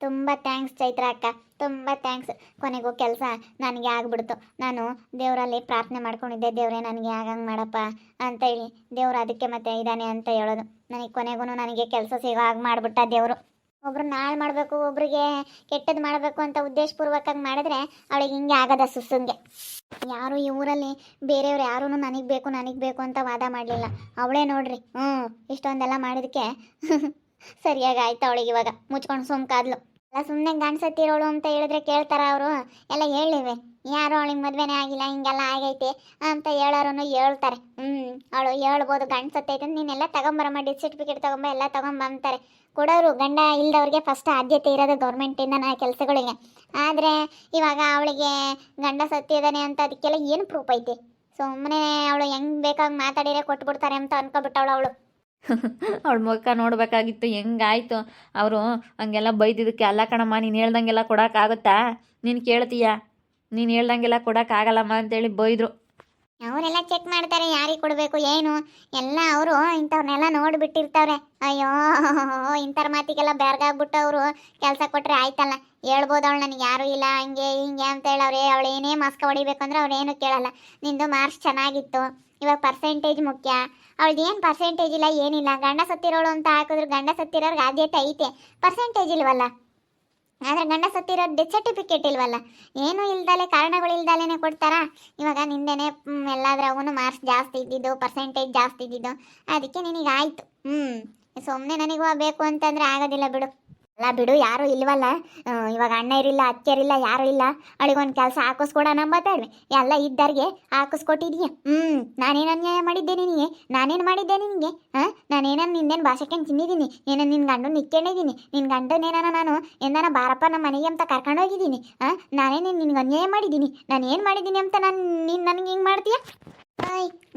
ತುಂಬ ಥ್ಯಾಂಕ್ಸ್ ಚೈತ್ರ ಅಕ್ಕ. ತುಂಬ ಥ್ಯಾಂಕ್ಸ್ ಕೊನೆಗೂ ಕೆಲಸ ನನಗೆ ಆಗ್ಬಿಡ್ತು. ನಾನು ದೇವರಲ್ಲಿ ಪ್ರಾರ್ಥನೆ ಮಾಡ್ಕೊಂಡಿದ್ದೆ, ದೇವರೇ ನನಗೆ ಆಗಂಗೆ ಮಾಡಪ್ಪ ಅಂತ ಹೇಳಿ. ದೇವ್ರು ಅದಕ್ಕೆ ಮತ್ತೆ ಇದ್ದಾನೆ ಅಂತ ಹೇಳೋದು. ನನಗೆ ಕೊನೆಗೂ ನನಗೆ ಕೆಲಸ ಸಿಗೋ ಹಾಗೆ ಮಾಡಿಬಿಟ್ಟ ದೇವರು. ಒಬ್ರು ನಾಳೆ ಮಾಡಬೇಕು, ಒಬ್ರಿಗೆ ಕೆಟ್ಟದ್ದು ಮಾಡಬೇಕು ಅಂತ ಉದ್ದೇಶಪೂರ್ವಕವಾಗಿ ಮಾಡಿದ್ರೆ ಅವಳಿಗೆ ಹಿಂಗೆ ಆಗದ ಸುಸುಂಗೆ ಯಾರು ಈ ಊರಲ್ಲಿ ಬೇರೆಯವ್ರು ಯಾರೂ ನನಗೆ ಬೇಕು ನನಗೆ ಬೇಕು ಅಂತ ವಾದ ಮಾಡಲಿಲ್ಲ. ಅವಳೇ ನೋಡ್ರಿ. ಹ್ಞೂ ಇಷ್ಟೊಂದೆಲ್ಲ ಮಾಡಿದಕ್ಕೆ ಸರಿಯಾಗಿ ಆಯ್ತು ಅವಳಿಗೆ ಇವಾಗ. ಮುಚ್ಕೊಂಡು ಸುಮ್ಕಾದ್ಲು ಎಲ್ಲ ಸುಮ್ಮನೆ ಗಂಡ್ಸತ್ತಿರೋಳು ಅಂತ ಹೇಳಿದ್ರೆ ಕೇಳ್ತಾರ ಅವರು. ಎಲ್ಲ ಹೇಳಿವೆ. ಯಾರು ಅವಳಿಗೆ ಮದುವೆನೇ ಆಗಿಲ್ಲ, ಹಿಂಗೆಲ್ಲ ಆಗೈತೆ ಅಂತ ಹೇಳೋರು ಹೇಳ್ತಾರೆ. ಹ್ಞೂ ಅವಳು ಹೇಳ್ಬೋದು ಗಂಡ್ಸತ್ತೈತೆ ನೀನೆಲ್ಲ ತಗೊಂಬರಮ್ಮ ಡೆತ್ ಸರ್ಟಿಫಿಕೇಟ್ ತಗೊಂಬ, ಎಲ್ಲ ತಗೊಂಬ ಅಂತಾರೆ. ಕೊಡೋರು ಗಂಡ ಇಲ್ದವ್ರಿಗೆ ಫಸ್ಟ್ ಆದ್ಯತೆ ಇರೋದು ಗೌರ್ಮೆಂಟಿಂದ ಕೆಲಸಗಳಿಗೆ. ಆದರೆ ಇವಾಗ ಅವಳಿಗೆ ಗಂಡ ಸತ್ತಿದ್ದಾನೆ ಅಂತ ಅದಕ್ಕೆಲ್ಲ ಏನು ಪ್ರೂಫ್ ಐತೆ? ಸುಮ್ಮನೆ ಅವಳು ಹೆಂಗ್ ಬೇಕಾಗಿ ಮಾತಾಡಿರೇ ಕೊಟ್ಬಿಡ್ತಾರೆ ಅಂತ ಅನ್ಕೊಬಿಟ್ಟವಳು ಅವಳು. ಅವಳ ಮುಖ ನೋಡಬೇಕಾಗಿತ್ತು, ಹೆಂಗಾಯ್ತು? ಅವರು ಹಂಗೆಲ್ಲ ಬೈದಿದ್ದಕ್ಕೆ ಅಲ್ಲ ಕಣಮ್ಮ, ನೀನು ಹೇಳ್ದಂಗೆಲ್ಲ ಕೊಡೋಕ್ಕಾಗುತ್ತಾ ನೀನು ಕೇಳ್ತೀಯ? ನೀನು ಹೇಳ್ದಂಗೆಲ್ಲ ಕೊಡೋಕ್ಕಾಗಲ್ಲಮ್ಮ ಅಂತೇಳಿ ಬೈದರು. ಅವರೆಲ್ಲ ಚೆಕ್ ಮಾಡ್ತಾರೆ, ಯಾರಿಗೆ ಕೊಡಬೇಕು, ಏನು? ಎಲ್ಲ ಅವರು ಇಂಥವ್ರನ್ನೆಲ್ಲ ನೋಡಿಬಿಟ್ಟಿರ್ತಾವ್ರೆ. ಅಯ್ಯೋ, ಇಂಥವ್ರ ಮಾತಿಗೆಲ್ಲ ಬ್ಯಾರ್ಗಾಗ್ಬಿಟ್ಟು ಅವರು ಕೆಲಸ ಕೊಟ್ಟರೆ ಆಯ್ತಲ್ಲ? ಹೇಳ್ಬೋದು ಅವಳು, ನನಗೆ ಯಾರೂ ಇಲ್ಲ, ಹಂಗೆ ಹಿಂಗೆ ಅಂತ ಹೇಳವ್ರೆ ಅವಳು ಏನೇ ಮಾಸ್ಕ ಹೊಡಿಬೇಕು ಅಂದ್ರೆ ಅವ್ರು ಏನು ಕೇಳಲ್ಲ. ನಿಂದು ಮಾರ್ಕ್ಸ್ ಚೆನ್ನಾಗಿತ್ತು. ಇವಾಗ ಪರ್ಸೆಂಟೇಜ್ ಮುಖ್ಯ. ಅವಳದ್ದು ಏನು ಪರ್ಸೆಂಟೇಜ್ ಇಲ್ಲ, ಏನಿಲ್ಲ. ಗಂಡ ಸತ್ತಿರೋಳು ಅಂತ ಹಾಕಿದ್ರು ಗಂಡ ಸತ್ತಿರೋರ್ಗೆ ಆದ್ಯತೆ ಐತೆ. ಪರ್ಸೆಂಟೇಜ್ ಇಲ್ವಲ್ಲ? ಆದರೆ ಗಂಡ ಸತ್ತಿರೋ ಡೆತ್ ಸರ್ಟಿಫಿಕೇಟ್ ಇಲ್ವಲ್ಲ? ಏನೂ ಇಲ್ದಲೆ, ಕಾರಣಗಳು ಇಲ್ದಲೇನೆ ಕೊಡ್ತಾರಾ? ಇವಾಗ ನಿಂದೇನೆ ಎಲ್ಲಾದ್ರಾಗೂ ಮಾರ್ಕ್ಸ್ ಜಾಸ್ತಿ ಇದ್ದಿದ್ದು ಪರ್ಸೆಂಟೇಜ್ ಜಾಸ್ತಿ ಇದ್ದಿದ್ದು. ಅದಕ್ಕೆ ನಿನಗೆ ಆಯಿತು. ಹ್ಞೂ ಸುಮ್ಮನೆ ನನಗೂ ಬೇಕು ಅಂತಂದ್ರೆ ಆಗೋದಿಲ್ಲ ಬಿಡು. ಅಲ್ಲ ಬಿಡು, ಯಾರು ಇಲ್ವಲ್ಲ. ಇವಾಗ ಅಣ್ಣ ಇರಿಲ್ಲ ಅತ್ತಿಯರಿಲ್ಲ ಯಾರು ಇಲ್ಲ. ಅವಳಿಗೊಂದು ಕೆಲಸ ಹಾಕಿಸ್ಕೊಡೋಣ ಮಾತಾಡ್ವಿ ಎಲ್ಲ ಇದ್ದರಿಗೆ ಹಾಕಿಸ್ಕೊಟ್ಟಿದೀಯ. ಹ್ಞೂ ನಾನೇನು ಅನ್ಯಾಯ ಮಾಡಿದ್ದೆ ನಿನಗೆ? ನಾನೇನು ಮಾಡಿದ್ದೆ ನಿನಗೆ? ಹಾಂ ನಾನೇನೋ ನಿನ್ನೇನು ಭಾಷೆಕೊಂಡು ತಿಂದಿದ್ದೀನಿ? ಏನೋ ನಿನ್ನ ಗಂಡು ನಿಕ್ಕೊಂಡಿದ್ದೀನಿ ನಿನ್ನ ಗಂಡನೇನೋ ನಾನು ಎಂದನ ಬಾರಪ್ಪ ನಮ್ಮ ಮನೆಗೆ ಅಂತ ಕರ್ಕೊಂಡು ಹೋಗಿದ್ದೀನಿ? ಹಾಂ ನಾನೇನು ನಿನ್ಗೆ ಅನ್ಯಾಯ ಮಾಡಿದ್ದೀನಿ. ನಾನು ಏನು ಮಾಡಿದ್ದೀನಿ ಅಂತ ನಾನು ನೀನು ನನಗೆ ಹಿಂಗೆ ಮಾಡ್ತೀಯ?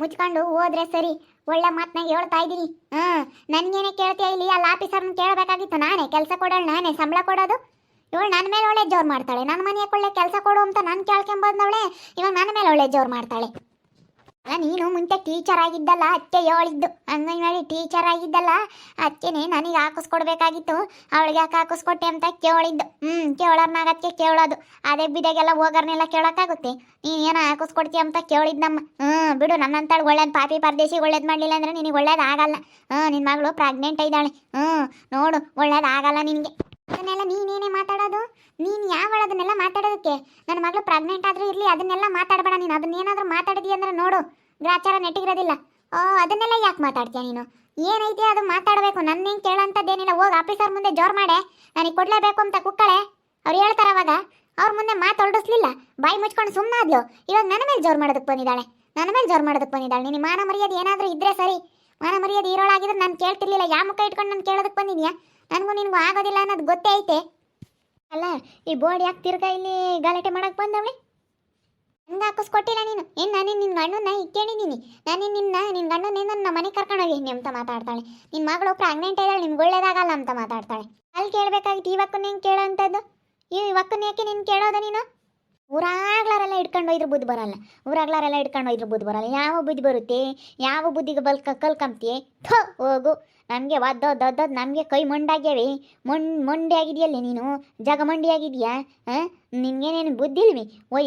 ಮುಚ್ಕೊಂಡು ಹೋದ್ರೆ ಸರಿ. ಒಳ್ಳೆ ಮಾತನ್ನ ಹೇಳ್ತಾ ಇದ್ದೀನಿ. ಹಾಂ ನನಗೇನೆ ಕೇಳ್ತೀಯ ಇಲ್ಲಿ, ಅಲ್ಲಿ ಆಫೀಸರ್ನ ಕೇಳಬೇಕಾಗಿತ್ತು ನಾನೇ, ಕೆಲಸ ಕೊಡೋಣ ನಾನೇ, ಸಂಬಳ ಕೊಡೋದು? ಇವಳು ನನ್ನ ಮೇಲೆ ಒಳ್ಳೆ ಜೋರು ಮಾಡ್ತಾಳೆ ನನ್ನ ಮನೆಗೆ ಒಳ್ಳೆ ಕೆಲಸ ಕೊಡು ಅಂತ ನಾನು ಕೇಳ್ಕೊಂಬಂದವಳೆ, ಇವಾಗ ನನ್ನ ಮೇಲೆ ಒಳ್ಳೆ ಜೋರು ಮಾಡ್ತಾಳೆ. ಅಲ್ಲ, ನೀನು ಮುಂಚೆ ಟೀಚರ್ ಆಗಿದ್ದಲ್ಲ, ಅತ್ತೆ ಹೇಳಿದ್ದು. ಅಂಗನವಾಡಿ ಟೀಚರ್ ಆಗಿದ್ದಲ್ಲ ಅತ್ತೆನೇ ನನಗೆ ಹಾಕಿಸ್ಕೊಡ್ಬೇಕಾಗಿತ್ತು. ಅವಳಿಗೆ ಯಾಕೆ ಹಾಕಿಸ್ಕೊಟ್ಟೆ ಅಂತ ಕೇಳಿದ್ದು. ಹ್ಞೂ ಕೇಳೋರ್ನಾಗತ್ತೆ ಕೇಳೋದು. ಅದೇ ಬಿದಾಗೆಲ್ಲ ಹೋಗೋರ್ನೆಲ್ಲ ಕೇಳೋಕ್ಕಾಗುತ್ತೆ. ಏನೋ ಹಾಕಿಸ್ಕೊಡ್ತೀಯ ಅಂತ ಕೇಳಿದ್ನಮ್ಮ ಹ್ಞೂ ಬಿಡು ನನ್ನಂತಾಳು ಒಳ್ಳೇದು ಪಾಪಿ ಪರದೇಶಿ ಒಳ್ಳೇದು ಮಾಡಲಿಲ್ಲ ಅಂದ್ರೆ ನಿನಗೆ ಒಳ್ಳೇದಾಗಲ್ಲ ಹ್ಞೂ ನಿನ್ನ ಮಗಳು ಪ್ರೆಗ್ನೆಂಟ್ ಇದ್ದಾಳೆ. ಹ್ಞೂ ನೋಡು ಒಳ್ಳೇದಾಗಲ್ಲ ನಿನಗೆ. ಅದನ್ನೆಲ್ಲ ನೀನೇನೇ ಮಾತಾಡೋದು? ನೀನು ಯಾವಳ ಅದನ್ನೆಲ್ಲ ಮಾತಾಡೋದಕ್ಕೆ? ನನ್ನ ಮಗಳು ಪ್ರೆಗ್ನೆಂಟ್ ಆದರೂ ಇರಲಿ, ಅದನ್ನೆಲ್ಲ ಮಾತಾಡಬೇಡ ನೀನು. ಅದನ್ನೇನಾದರೂ ಮಾತಾಡಿದೀಯ ಅಂದ್ರೆ ನೋಡು. ಗ್ರಾಚಾರ ನೆಟ್ಟಿಗಿರೋದಿಲ್ಲ. ಓ ಅದನ್ನೆಲ್ಲ ಯಾಕೆ ಮಾತಾಡ್ತೀಯ ನೀನು? ಏನೈತೆ ಅದು ಮಾತಾಡಬೇಕು? ನನ್ನೇನು ಕೇಳೋಂಥದ್ದೇನಿಲ್ಲ ಹೋಗಿ ಆಫೀಸರ್ ಮುಂದೆ ಜೋರು ಮಾಡೆ. ನನಗೆ ಕೊಡಲೇಬೇಕು ಅಂತ ಕುಕ್ಕಳೆ. ಅವ್ರು ಹೇಳ್ತಾರೆ ಅವಾಗ. ಅವ್ರ ಮುಂದೆ ಮಾತು ಹೊರಡಿಸ್ಲಿಲ್ಲ ಬಾಯಿ ಮುಚ್ಕೊಂಡು ಸುಮ್ಮನಾದ್ಲು ಇವಾಗ ನನ್ನ ಮೇಲೆ ಜೋರು ಮಾಡೋದಕ್ಕೆ ಬಂದಿದ್ದಾಳೆ. ನನ್ನ ಮೇಲೆ ಜೋರು ಮಾಡೋದಕ್ಕೆ ಬಂದಿದ್ದಾಳೆ. ನಿನ್ನ ಮಾನ ಮರ್ಯಾದೆ ಏನಾದರೂ ಇದ್ರೆ ಸರಿ. ಮಾನ ಮರ್ಯಾದೆ ಇರೋಳಾಗಿದ್ರೆ ನಾನು ಕೇಳ್ತಿರ್ಲಿಲ್ಲ. ಯಾವ ಮುಖ ಇಟ್ಕೊಂಡು ನಾನು ಕೇಳೋದಕ್ಕೆ ಬಂದಿದ್ಯಾ? ನನಗೂ ನಿನಗೂ ಆಗೋದಿಲ್ಲ ಅನ್ನೋದು ಗೊತ್ತೇ ಐತೆ. ಅಲ್ಲ, ಈ ಬೋರ್ಡ್ ಯಾಕೆ ತಿರ್ಗಾ ಇಲ್ಲಿ ಗಲಾಟೆ ಮಾಡಕ್ಕೆ ಬಂದವಳೆ ಹಂಗೆ ಹಾಕಿಸ್ಕೊಟ್ಟಿಲ್ಲ ನೀನು. ಏನು ನಾನೇನು ನಿನ್ನ ಗಂಡನ್ನ ಇಕ್ಕೇಳಿದ್ದೀನಿ? ನಾನೇನು ನಿನ್ನ ನಿನ್ನ ಗಂಡನೇನು ನನ್ನ ಮನೆ ಕರ್ಕೊಂಡು ಹೋಗಿ ಅಂತ ಮಾತಾಡ್ತಾಳೆ. ನಿನ್ನ ಮಗಳು ಪ್ರೆಗ್ನೆಂಟ್ ಇದ್ದಾಳೆ, ನಿಮ್ಗೆ ಒಳ್ಳೇದಾಗಲ್ಲ ಅಂತ ಮಾತಾಡ್ತಾಳೆ. ಅಲ್ಲಿ ಕೇಳಬೇಕಾಗಿತ್ತು ಇವಕ್ಕೂ ಹೆಂಗೆ ಕೇಳೋ ಅಂಥದ್ದು ಈ ಯಾಕೆ ನೀನು ಕೇಳೋದ ನೀನು? ಊರಾಗ್ಲಾರೆಲ್ಲ ಇಟ್ಕೊಂಡು ಹೋಯ್ದ್ರು ಬುದ್ಧಿ ಬರಲ್ಲ. ಊರಾಗ್ಲಾರೆಲ್ಲ ಇಟ್ಕೊಂಡು ಹೋಯ್ದ್ರು ಬುದ್ಧಿ ಬರಲ್ಲ. ಯಾವ ಬುದ್ಧಿ ಬರುತ್ತೆ? ಯಾವ ಬುದ್ಧಿಗೆ ಬಲ್ಕ ಕಲ್ಕಂತೀಯ ಥೋ, ಹೋಗು. ನಮಗೆ ಒದ್ದೊದ್ದೊದ್ದು ನಮಗೆ ಕೈ ಮಂಡಾಗ್ಯಾವೆ. ಮೊಂಡ್, ಮೊಂಡೆ ಆಗಿದೆಯಲ್ಲ ನೀನು? ಜಗ ಮಂಡಿ ಆಗಿದೆಯಾ? ಹಾಂ? ನಿನ್ಗೇನೇನು ಬುದ್ಧಿ ಇಲ್ವಿ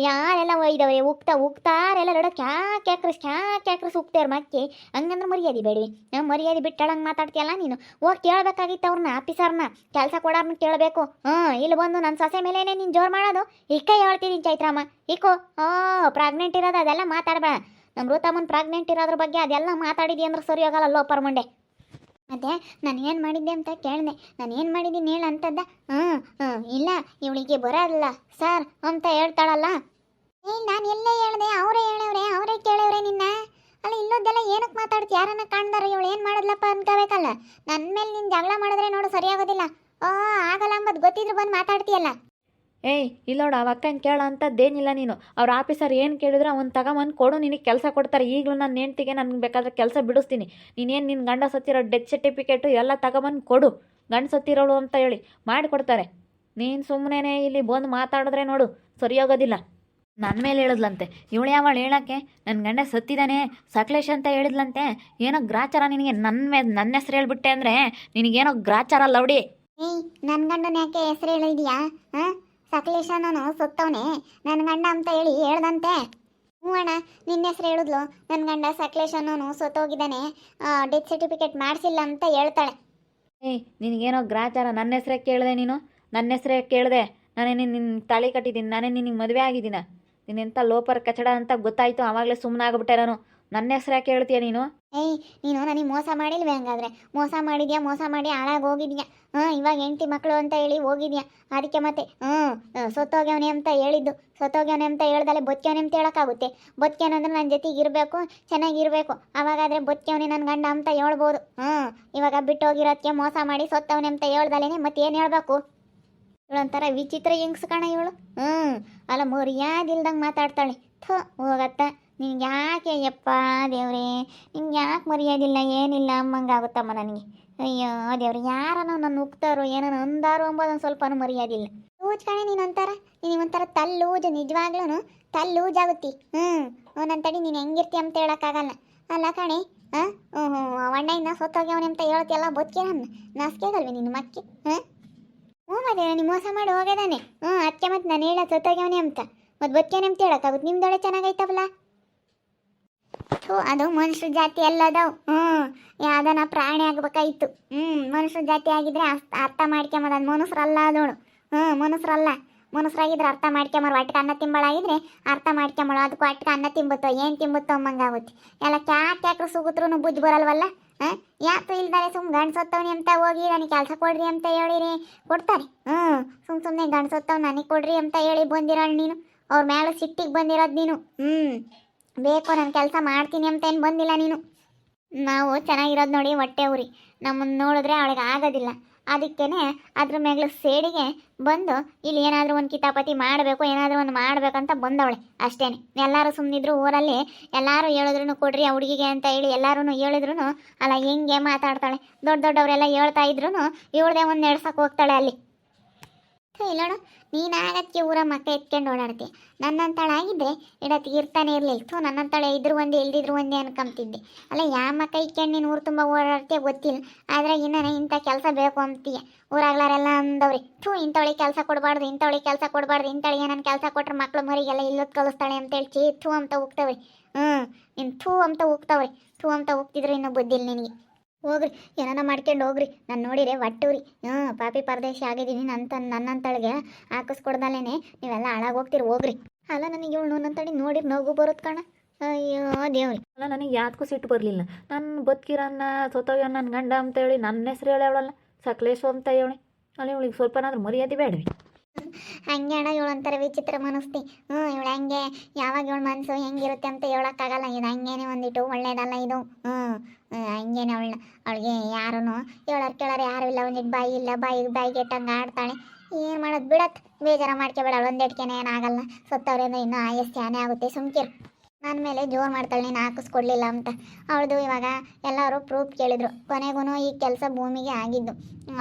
ಯಾರೆಲ್ಲ ಒಯ್ದವ್ರೆ ಉಗ್ತಾ ಉಗ್ತಾರೆಲ್ಲ ನೋಡೋ ಕ್ಯಾ ಕ್ಯಾಕ್ರಸ್ ಕ್ಯಾ ಕ್ಯಾಕ್ರಸ್ ಉಗ್ತಾರ ಮಕ್ಕಿ. ಹಂಗಂದ್ರೆ ಮರ್ಯಾದೆ ಬೇಡವಿ. ನಾವು ಮರ್ಯಾದೆ ಬಿಟ್ಟಳಂಗೆ ಮಾತಾಡ್ತೀಯಲ್ಲ ನೀನು? ಹೋಗಿ ಕೇಳಬೇಕಾಗಿತ್ತು ಅವ್ರನ್ನ ಆಫೀಸರ್ನ. ಕೆಲಸ ಕೊಡೋರ್ನ ಕೇಳಬೇಕು. ಹಾಂ, ಇಲ್ಲಿ ಬಂದು ನನ್ನ ಸೊಸೆ ಮೇಲೇನೆ ನೀನು ಜೋರು ಮಾಡೋದು? ಇಕ್ಕ ಹೇಳ್ತಿದ್ದೀನಿ ಚೈತ್ರಮ್ಮ ಇಕೋ ಓ ಪ್ರೆಗ್ನೆಂಟ್ ಇರೋದು ಅದೆಲ್ಲ ಮಾತಾಡಬೇಡ. ನಮ್ಮ ಋತಮ್ಮನ ಪ್ರೆಗ್ನೆಂಟ್ ಇರೋದ್ರ ಬಗ್ಗೆ ಅದೆಲ್ಲ ಮಾತಾಡಿದಿ ಅಂದ್ರೆ ಸರಿ ಹೋಗಲ್ಲ, ಲೋಪರ್ ಮಂಡೆ. ಅದೇ, ನಾನು ಏನು ಮಾಡಿದ್ದೆ ಅಂತ ಕೇಳಿದೆ. ನಾನು ಏನು ಮಾಡಿದ್ದೀನಿ ಹೇಳ ಅಂತದ್ದ. ಹ್ಞೂ ಹ್ಞೂ ಇಲ್ಲ, ಇವಳಿಗೆ ಬರೋಲ್ಲ, ಸರ್, ಅಂತ ಹೇಳ್ತಾಳಲ್ಲ. ಏ, ನಾನು ಎಲ್ಲೇ ಹೇಳ್ದೆ? ಅವರೇ ಹೇಳವ್ರೆ, ಅವರೇ ಕೇಳವ್ರೆ ನಿನ್ನ? ಅಲ್ಲ ಇಲ್ಲೋದೆಲ್ಲ ಏನಕ್ಕೆ ಮಾತಾಡ್ತಿ? ಯಾರನ್ನ ಕಾಣ್ದಾರ? ಇವಳು ಏನು ಮಾಡಿದ್ಲಪ್ಪ ಅನ್ಕೋಬೇಕಲ್ಲ. ನನ್ನ ಮೇಲೆ ನಿನ್ನ ಜಗಳ ಮಾಡಿದ್ರೆ ನೋಡು, ಸರಿಯಾಗೋದಿಲ್ಲ. ಓ, ಆಗಲ್ಲ ಅಂಬದು, ಗೊತ್ತಿದ್ರು ಬಂದು ಮಾತಾಡ್ತೀಯಲ್ಲ. ಏಯ್ ಇಲ್ಲೋಡು ಆ ಅಕ್ಕನ ಕೇಳೋ ಅಂಥದ್ದೇನಿಲ್ಲ ನೀನು. ಅವ್ರ ಆಫೀಸರ್ ಏನು ಕೇಳಿದ್ರೆ ಅವ್ನು ತಗೊಂಬಂದು ಕೊಡು, ನಿನಗೆ ಕೆಲಸ ಕೊಡ್ತಾರೆ. ಈಗಲೂ ನನ್ನ ಹೆಂಡ್ತಿಗೆ ನನಗೆ ಬೇಕಾದ್ರೆ ಕೆಲಸ ಬಿಡಿಸ್ತೀನಿ. ನೀನೇನು ನಿನ್ನ ಗಂಡ ಸತ್ತಿರೋ ಡೆತ್ ಸರ್ಟಿಫಿಕೇಟು ಎಲ್ಲ ತಗೊಂಬಂದು ಕೊಡು. ಗಂಡ ಸತ್ತಿರೋಳು ಅಂತ ಹೇಳಿ. ಮಾಡಿಕೊಡ್ತಾರೆ ನೀನು ಸುಮ್ಮನೆ ಇಲ್ಲಿ ಬಂದು ಮಾತಾಡಿದ್ರೆ ನೋಡು ಸರಿ ಹೋಗೋದಿಲ್ಲ ನನ್ನ ಮೇಲೆ ಹೇಳಿದ್ಲಂತೆ. ಇವಳು ಯಾವಳು ಹೇಳಕ್ಕೆ? ನನ್ನ ಗಂಡ ಸತ್ತಿದ್ದಾನೆ ಸಕಲೇಶ್ ಅಂತ ಹೇಳಿದ್ಲಂತೆ. ಏನೋ ಗ್ರಾಚಾರ ನಿನಗೆ ನನ್ನ ಮೇಲೆ ನನ್ನ ಹೆಸ್ರು ಹೇಳ್ಬಿಟ್ಟೆ ಅಂದರೆ ನಿನಗೇನೋ ಗ್ರಾಚಾರ ಲೌಡಿ. ನನ್ನ ಗಂಡನ ಯಾಕೆ ಹೆಸರು ಹೇಳಿದ್ಯಾ ಹಾಂ? ಸಕಲೇಶನನು ಸುತ್ತವನೇ. ನನ್ನ ಗಂಡ ಅಂತ ಹೇಳಿ ಹೇಳ್ದಂತೆ. ಹ್ಞೂ ಅಣ್ಣ ನಿನ್ನ ಹೆಸರು ಹೇಳಿದ್ಲು. ನನ್ನ ಗಂಡ ಸಕಲೇಶನೂ ಸತ್ತೋಗಿದ್ದಾನೆ. ಡೆತ್ ಸರ್ಟಿಫಿಕೇಟ್ ಮಾಡಿಸಿಲ್ಲ ಅಂತ ಹೇಳ್ತಾಳೆ. ಏಯ್ ನಿನಗೇನೋ ಗ್ರಾಚಾರ ನನ್ನ ಹೆಸ್ರೇ ಕೇಳಿದೆ ನೀನು? ನನ್ನ ಹೆಸ್ರೇ ಕೇಳಿದೆ? ನಾನೇ ನಿನ್ನ ನಿನ್ನ ತಾಳಿ ಕಟ್ಟಿದ್ದೀನಿ. ನಾನೇ ನಿನಗೆ ಮದುವೆ ಆಗಿದ್ದೀನ? ನೀನೆಂಥ ಲೋಪರ್ ಕಚಡ ಅಂತ ಗೊತ್ತಾಯಿತು. ಆವಾಗಲೇ ಸುಮ್ಮನೆ ಆಗಿಬಿಟ್ಟೆ ನಾನು. ನನ್ನ ಹೆಸರು ಯಾಕೆ ಹೇಳ್ತೀಯ ನೀನು? ಏಯ್, ನೀನು ನನಗೆ ಮೋಸ ಮಾಡಿಲ್ವೇ ಹಂಗಾದ್ರೆ? ಮೋಸ ಮಾಡಿದ್ಯಾ? ಮೋಸ ಮಾಡಿ ಹಾಳಾಗಿ ಹೋಗಿದ್ಯಾ? ಹಾಂ ಇವಾಗ ಹೆಂಡತಿ ಮಕ್ಕಳು ಅಂತ ಹೇಳಿ ಹೋಗಿದ್ಯಾ? ಅದಕ್ಕೆ ಮತ್ತೆ ಹ್ಞೂ ಸೊತ್ತೋಗ್ಯವನೇ ಅಂತ ಹೇಳಿದ್ದು. ಸೊತ್ತೋಗ್ಯವನೇ ಅಂತ ಹೇಳ್ದಲೆ ಬದುಕ್ಯವನೆ ಅಂತ ಹೇಳೋಕ್ಕಾಗುತ್ತೆ. ಬದುಕ್ಯವನೆ ಅಂದ್ರೆ ನನ್ನ ಜೊತೆಗೆ ಇರಬೇಕು ಚೆನ್ನಾಗಿರಬೇಕು ಅವಾಗಾದರೆ ಬದುಕ್ಯವನೆ ನನ್ನ ಗಂಡ ಅಂತ ಹೇಳ್ಬೋದು. ಹ್ಞೂ ಇವಾಗ ಬಿಟ್ಟು ಹೋಗಿರೋದಕ್ಕೆ ಮೋಸ ಮಾಡಿ ಸೊತ್ತವನೇ ಅಂತ ಹೇಳ್ದಲೇನೆ ಮತ್ತೆ ಏನು ಹೇಳಬೇಕು? ಇವಳೊಂಥರ ವಿಚಿತ್ರ ಹೆಂಗ್ಸ್ ಕಾಣ ಇವಳು. ಹ್ಞೂ ಅಲ್ಲ ಮರ್ಯಾದಿಲ್ದಂಗೆ ಮಾತಾಡ್ತಾಳೆ. ಥ, ಹೋಗತ್ತ. ನಿನ್ಗೆ ಯಾಕೆ ಯಪ್ಪ ದೇವ್ರೇ? ನಿಂಗೆ ಯಾಕೆ ಮರ್ಯಾದಿಲ್ಲ, ಏನಿಲ್ಲ ಅಮ್ಮಂಗಾಗುತ್ತಮ್ಮ ನನಗೆ. ಅಯ್ಯೋ ದೇವ್ರಿ ಯಾರನೋ ನನ್ನ ಉಕ್ತಾರೋ ಏನೋ ಅಂದಾರೋ ಅಂಬೋದೊಂದು ಸ್ವಲ್ಪನೂ ಮರ್ಯಾದಿಲ್ಲ. ಲೂಜ್ ಕಣೆ ನೀನು ಒಂಥರ ನೀನು ಒಂಥರ ತಲ್ಲೂಜು ನಿಜವಾಗ್ಲೂ ತಲ್ಲೂಜ್ ಆಗುತ್ತಿ. ಹ್ಞೂ ನನ್ನ ತಡಿ, ನೀನು ಹೆಂಗಿರ್ತಿ ಅಂತ ಹೇಳೋಕ್ಕಾಗಲ್ಲ. ಅಲ್ಲ ಕಣೆ ಹಾಂ ಹ್ಞೂ ಹ್ಞೂ ಅಣ್ಣಯ್ಯನ ಸೊತ್ತೋಗ್ಯವನೆ ಅಂತ ಹೇಳ್ತಿಯಲ್ಲ ಬದುಕಿ ನನ್ನ ನಾಸ್ಕೆಗಲ್ವಿ ನಿನ್ನ ಮಕ್ಕಿ ಹಾಂ ಹ್ಞೂ ಮತ್ತೆ ನೀನು ಮೋಸ ಮಾಡಿ ಹೋಗೋದಾನೆ ಹ್ಞೂ ಅದಕ್ಕೆ ಮತ್ತೆ ನಾನು ಹೇಳ ಸತ್ತೋಗ್ಯವನೆ ಅಂತ. ಮತ್ತೆ ಬದುಕೇನೆ ಅಂತ ಹೇಳೋಕ್ಕಾಗುತ್ತೆ? ನಿಮ್ದೊಳೆ ಚೆನ್ನಾಗೈತವಲ್ಲ? ಅದು ಮನುಷ್ಯ ಜಾತಿ ಅಲ್ಲ ಹ್ಮ್, ಯಾವ್ದನ ಪ್ರಾಣಿ ಆಗ್ಬೇಕಾಯ್ತು. ಹ್ಮ್, ಮನುಷ್ಯ ಜಾತಿ ಆಗಿದ್ರೆ ಅರ್ಥ ಮಾಡ್ಕೊಂಬದ ಅದು ಮನುಷ್ಯರಲ್ಲ ಅದೋಳು. ಹ್ಮ್ ಮನುಷ್ಯರಲ್ಲ ಮನುಷ್ಯರಾಗಿದ್ರೆ ಅರ್ಥ ಮಾಡ್ಕೊಂಬರು ಅಟ್ಕ ಅನ್ನ ತಿಂಬಳಾಗಿದ್ರೆ ಅರ್ಥ ಮಾಡ್ಕೊಂಬಳು. ಅದಕ್ಕೂ ಅಟ್ಕ ಅನ್ನ ತಿಂಬುತ್ತೋ, ಏನ್ ತಿಂಬುತ್ತೋ ಅಂಬಂಗಾಗುತ್ತೆ ಎಲ್ಲ ಕ್ಯಾಕ್ ಯಾಕ್ರು ಸುಗುತ್ರು ಬುದ್ಧಿ ಬರಲ್ವಲ್ಲ? ಹ್ಮ್ ಯಾತು ಇಲ್ದಾರೆ ಸುಮ್ ಗಂಡ್ಸೊತ್ತವನಿ ಅಂತ ಹೋಗಿ ನನಗೆ ಕೆಲಸ ಕೊಡ್ರಿ ಅಂತ ಹೇಳಿರಿ. ಕೊಡ್ತಾರೆ. ಹ್ಮ್, ಸುಮ್ ಸುಮ್ಮನೆ ಗಂಡ್ಸೊತ್ತವ್ ನನಗೆ ಕೊಡ್ರಿ ಅಂತ ಹೇಳಿ ಬಂದಿರೋಣ ನೀನು. ಅವ್ರ ಮೇಲೆ ಸಿಟ್ಟಿಗೆ ಬಂದಿರೋದು ನೀನು. ಹ್ಞೂ ಬೇಕು, ನಾನು ಕೆಲಸ ಮಾಡ್ತೀನಿ ಅಂತ ಏನು ಬಂದಿಲ್ಲ ನೀನು. ನಾವು ಚೆನ್ನಾಗಿರೋದು ನೋಡಿ ಹೊಟ್ಟೆ ಉರಿ. ನಮ್ಮನ್ನು ನೋಡಿದ್ರೆ ಅವಳಿಗೆ ಆಗೋದಿಲ್ಲ. ಅದಕ್ಕೇನೆ ಅದ್ರ ಮೇಗ್ಲ ಸೇಡಿಗೆ ಬಂದು ಇಲ್ಲಿ ಏನಾದರೂ ಒಂದು ಕಿತಾಪತಿ ಮಾಡಬೇಕು, ಏನಾದರೂ ಒಂದು ಮಾಡಬೇಕಂತ ಬಂದವಳೆ ಅಷ್ಟೇ ಎಲ್ಲರೂ ಸುಮ್ಮನಿದ್ರು ಊರಲ್ಲಿ, ಎಲ್ಲರೂ ಹೇಳಿದ್ರು ಕೊಡ್ರಿ ಆ ಹುಡುಗಿಗೆ ಅಂತ ಹೇಳಿ ಎಲ್ಲರೂ ಹೇಳಿದ್ರು ಅಲ್ಲ ಹೆಂಗೆ ಮಾತಾಡ್ತಾಳೆ. ದೊಡ್ಡ ದೊಡ್ಡವರೆಲ್ಲ ಹೇಳ್ತಾ ಇದ್ರು ಇವಳದೇ ಒಂದು ನಡ್ಸಕ್ಕೆ ಹೋಗ್ತಾಳೆ ಅಲ್ಲಿ. ಥು, ಇಲ್ಲ ನೋಡು. ನೀನು ಆಗತ್ತೆ ಊರ ಮಕ್ಕ ಎತ್ಕೊಂಡು ಓಡಾಡ್ತಿ. ನನ್ನಂತಳಾಗಿದ್ದೆ ಇಡ ಇರ್ತಾನೆ ಇರಲಿಲ್ಲ. ಥೂ ನನ್ನಂತಾಳೆ ಇದ್ರು ಒಂದೇ ಇಲ್ದಿದ್ರು ಒಂದೇ ಅನ್ಕೊಂತಿದ್ದೆ ಅಲ್ಲ ಯಾವ ಮಕ್ಕ ಇಟ್ಕೊಂಡು ನೀನು ಊರು ತುಂಬ ಓಡಾಡ್ತೀಯ ಗೊತ್ತಿಲ್ಲ. ಆದರೆ ಇನ್ನೇ ಇಂಥ ಕೆಲಸ ಬೇಕು ಅಂತೀಯ ಊರಾಗ್ಲಾರೆಲ್ಲ ಅಂದವ್ರಿ. ಥೂ ಇಂಥವಳಿಗೆ ಕೆಲಸ ಕೊಡಬಾರ್ದು ಇಂಥವಳಿಗೆ ಕೆಲಸ ಕೊಡಬಾರ್ದು ಇಂಥವಳಿಗೆ ನನ್ನ ಕೆಲಸ ಕೊಟ್ರೆ ಮಕ್ಳು ಮರಿಗೆಲ್ಲ ಇಲ್ಲೊತ್ತು ಕಲಿಸ್ತಾಳೆ ಅಂತೇಳಿ ಚೀ ಥೂ ಅಂತ ಹೋಗ್ತವ್ರಿ ಹ್ಞೂ ನೀನು ಥೂ ಅಂತ ಹೋಗ್ತವ್ರಿ ಥೂ ಅಂತ ಹೋಗ್ತಿದ್ರು ಇನ್ನೂ ಬುದ್ಧಿಲ್ಲ ನಿನಗೆ. ಹೋಗ್ರಿ, ಏನಾನ ಮಾಡ್ಕೊಂಡು ಹೋಗ್ರಿ. ನಾನು ನೋಡಿರೆ ಒಟ್ಟೂರಿ ಹ್ಞೂ ಪಾಪಿ ಪರದೇಶಿ ಆಗಿದ್ದೀನಿ ನನ್ನ ನನ್ನಂತಳಿಗೆ ಹಾಕಿಸ್ಕೊಡ್ದಲ್ಲೇ ನೀವೆಲ್ಲ ಹಾಳಾಗಿ ಹೋಗ್ತೀರಿ, ಹೋಗ್ರಿ. ಅಲ್ಲ, ನನಗೆ ಇವಳು ನನ್ನಂತಳಿ ನೋಡಿ ನಗು ಬರುತ್ತೆ ಕಣ. ಅಯ್ಯೋ, ದೇವ್ರಿ. ಅಲ್ಲ, ನನಗೆ ಯಾವ್ದಕ್ಕೂ ಸಿಟ್ಟು ಬರಲಿಲ್ಲ. ನನ್ನ ಬದುಕಿರನ್ನ ಸೊತ್ತೋಗ್ಯ ನನ್ನ ಗಂಡ ಅಂತೇಳಿ ನನ್ನ ಹೆಸ್ರು ಹೇಳಿ ಅವಳಲ್ಲ. ಅಂತ ಹೇಳಿ. ಅಲ್ಲಿ, ಇವಳಿಗೆ ಸ್ವಲ್ಪನಾದ್ರೂ ಮರ್ಯಾದೆ ಬೇಡವಿ ಹಂಗೆ ಅಣ್ಣ ಇವಳು ಒಂಥರ ವಿಚಿತ್ರ ಮನಸ್ತಿ. ಹ್ಞೂ, ಇವಳು ಹಂಗೆ, ಯಾವಾಗ ಇವಳು ಮನಸ್ಸು ಹೆಂಗಿರುತ್ತೆ ಅಂತ ಹೇಳೋಕ್ಕಾಗಲ್ಲ. ಇದು ಹಂಗೇನೆ ಒಂದಿಟ್ಟು, ಒಳ್ಳೇದಲ್ಲ ಇದು. ಹ್ಞೂ ಹಂಗೇನೆ ಅವಳನ್ನ, ಅವಳಿಗೆ ಯಾರೂ ಹೇಳೋರು ಕೇಳೋರು ಯಾರು ಇಲ್ಲ. ಒಂದಿಟ್ಟು ಬಾಯಿ ಇಲ್ಲ ಬಾಯಿಗೆ ಬಾಯಿಗೆ ಇಟ್ಟಂಗೆ ಆಡ್ತಾಳೆ. ಏನು ಮಾಡೋದು, ಬಿಡತ್. ಬೇಜಾರ ಮಾಡ್ಕೊಬೇಡ, ಅವಳು ಒಂದೆಟ್ಕೆನೇ ಏನಾಗಲ್ಲ ಸತ್ತವ್ರಿಂದ ಇನ್ನೂ ಆಯಸ್ಸು ಆನೆ ಆಗುತ್ತೆ. ಸುಮ್ಕಿರು. ನನ್ನ ಮೇಲೆ ಜೋರ್ ಮಾಡ್ತಾಳೆ ನೀನು ಹಾಕಿಸ್ಕೊಡ್ಲಿಲ್ಲ ಅಂತ. ಅವಳದು ಇವಾಗ ಎಲ್ಲರೂ ಪ್ರೂಫ್ ಕೇಳಿದ್ರು. ಕೊನೆಗೂ ಈ ಕೆಲಸ ಭೂಮಿಗೆ ಆಗಿದ್ದು.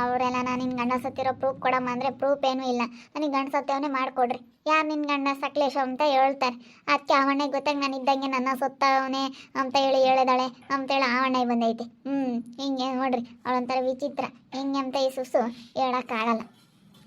ಅವರೆಲ್ಲ, ನಾನು ನಿನ್ನ ಗಂಡ ಸತ್ತಿರೋ ಪ್ರೂಫ್ ಕೊಡಮ್ಮ ಅಂದರೆ ಪ್ರೂಫ್ ಏನೂ ಇಲ್ಲ. ನನಗೆ ಗಂಡ ಸತ್ತವನೇ ಮಾಡಿಕೊಡ್ರಿ. ಯಾರು ನಿನ್ನ ಗಂಡ ಸಕ್ಲೇಶ ಅಂತ ಹೇಳ್ತಾರೆ. ಅದಕ್ಕೆ ಆವಣ್ಣೆ ಗೊತ್ತಾಗ ನಾನು ಇದ್ದಂಗೆ ನನ್ನ ಸೊತ್ತವನೇ ಅಂತ ಹೇಳಿ ಹೇಳಿದಾಳೆ ಅಂತೇಳಿ ಆವಣ್ಣಗೆ ಬಂದೈತೆ. ಹ್ಞೂ ಹಿಂಗೆ ನೋಡ್ರಿ. ಅವಳೊಂಥರ ವಿಚಿತ್ರ. ಹಿಂಗೆ ಅಂತ ಈ ಸುಸು ಹೇಳೋಕ್ಕಾಗಲ್ಲ.